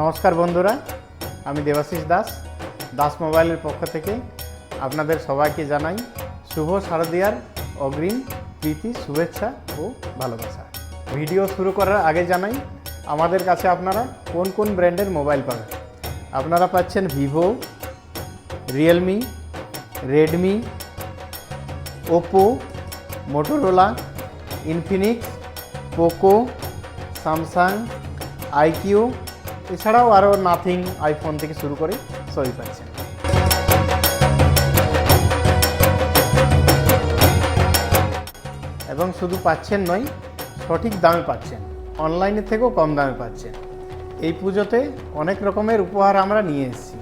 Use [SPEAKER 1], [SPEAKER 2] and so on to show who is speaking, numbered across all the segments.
[SPEAKER 1] নমস্কার বন্ধুরা, আমি দেবাশিস দাস দাস মোবাইলের পক্ষ থেকে আপনাদের সবাইকে জানাই শুভ শারদিয়ার অগ্রিম প্রীতি, শুভেচ্ছা ও ভালোবাসা। ভিডিও শুরু করার আগে জানাই, আমাদের কাছে আপনারা কোন কোন ব্র্যান্ডের মোবাইল পাবেন? আপনারা পাচ্ছেন Vivo, Realme, Redmi, Oppo, Motorola, Infinix, Poco, Samsung, iQOO এছাড়াও আরও নাথিং আইফোন থেকে শুরু করে সবই পাচ্ছেন এবং শুধু পাচ্ছেন নয়, সঠিক দামে পাচ্ছেন। অনলাইনে থেকেও কম দামে পাচ্ছেন। এই পুজোতে অনেক রকমের উপহার আমরা নিয়ে এসেছি।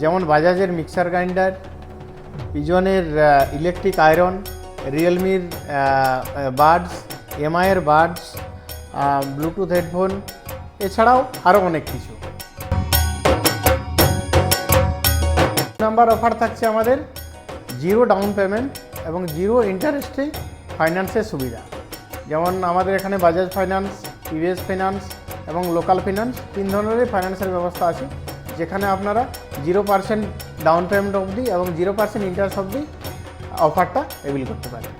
[SPEAKER 1] যেমন বাজাজের মিক্সার গ্রাইন্ডার, পিজনের ইলেকট্রিক আয়রন, রিয়েলমির বাডস এমআইয়ের বাডস ব্লুটুথ হেডফোন এছাড়াও আরও অনেক কিছু। নাম্বার অফার থাকছে আমাদের জিরো ডাউন পেমেন্ট এবং জিরো ইন্টারেস্টে ফাইন্যান্সের সুবিধা। যেমন আমাদের এখানে বাজাজ ফাইন্যান্স টিভিএস ফাইন্যান্স এবং লোকাল ফিনান্স তিন ধরনেরই ফাইন্যান্সের ব্যবস্থা আছে। যেখানে আপনারা জিরো পার্সেন্ট ডাউন পেমেন্ট অবধি এবং জিরো পার্সেন্ট ইন্টারেস্ট অবধি অফারটা এভিল করতে পারেন।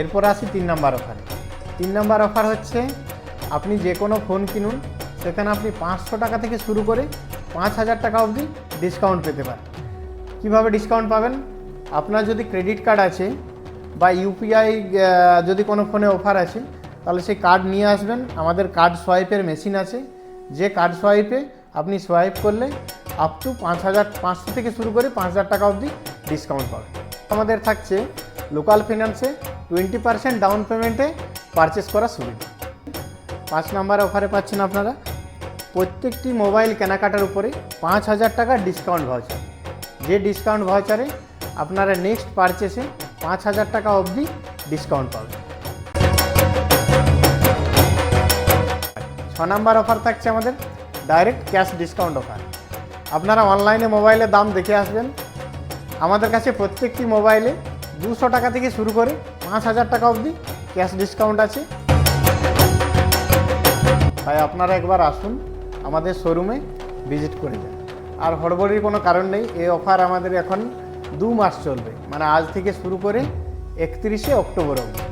[SPEAKER 1] এরপর আসি তিন নাম্বার অফারে। তিন নাম্বার অফার হচ্ছে আপনি যে কোনো ফোন কিনুন, সেখানে আপনি পাঁচশো টাকা থেকে শুরু করে পাঁচ হাজার টাকা অবধি ডিসকাউন্ট পেতে পারেন। কীভাবে ডিসকাউন্ট পাবেন? আপনার যদি ক্রেডিট কার্ড আছে বা ইউপিআই যদি কোনো ফোনে অফার আছে, তাহলে সেই কার্ড নিয়ে আসবেন। আমাদের কার্ড সোয়াইপের মেশিন আছে। যে কার্ড সোয়াইপে আপনি সোয়াইপ করলে আপ টু পাঁচ হাজার, পাঁচশো থেকে শুরু করে পাঁচ হাজার টাকা অবধি ডিসকাউন্ট পাবেন। আমাদের থাকছে লোকাল ফিনান্সে টোয়েন্টি পার্সেন্ট ডাউন পেমেন্টে পারচেস করার সুবিধা। পাঁচ নাম্বার অফারে পাচ্ছেন আপনারা। প্রত্যেকটি মোবাইল কেনাকাটার উপরে পাঁচ হাজার টাকা ডিসকাউন্ট ভাউচার যে ডিসকাউন্ট ভাউচারে আপনারা নেক্সট পারচেসে পাঁচ হাজার টাকা অবধি ডিসকাউন্ট পাবেন। ছ নাম্বার অফার থাকছে আমাদের ডাইরেক্ট ক্যাশ ডিসকাউন্ট অফার আপনারা অনলাইনে মোবাইলের দাম দেখে আসবেন। আমাদের কাছে প্রত্যেকটি মোবাইলে দুশো টাকা থেকে শুরু করে পাঁচ হাজার টাকা অবধি ক্যাশ ডিসকাউন্ট আছে। তাই আপনারা একবার আসুন আমাদের শোরুমে ভিজিট করে যান। আর হড়বড়ির কোনো কারণ নেই, এই অফার আমাদের এখন দু মাস চলবে। মানে আজ থেকে শুরু করে একত্রিশে অক্টোবর অবধি।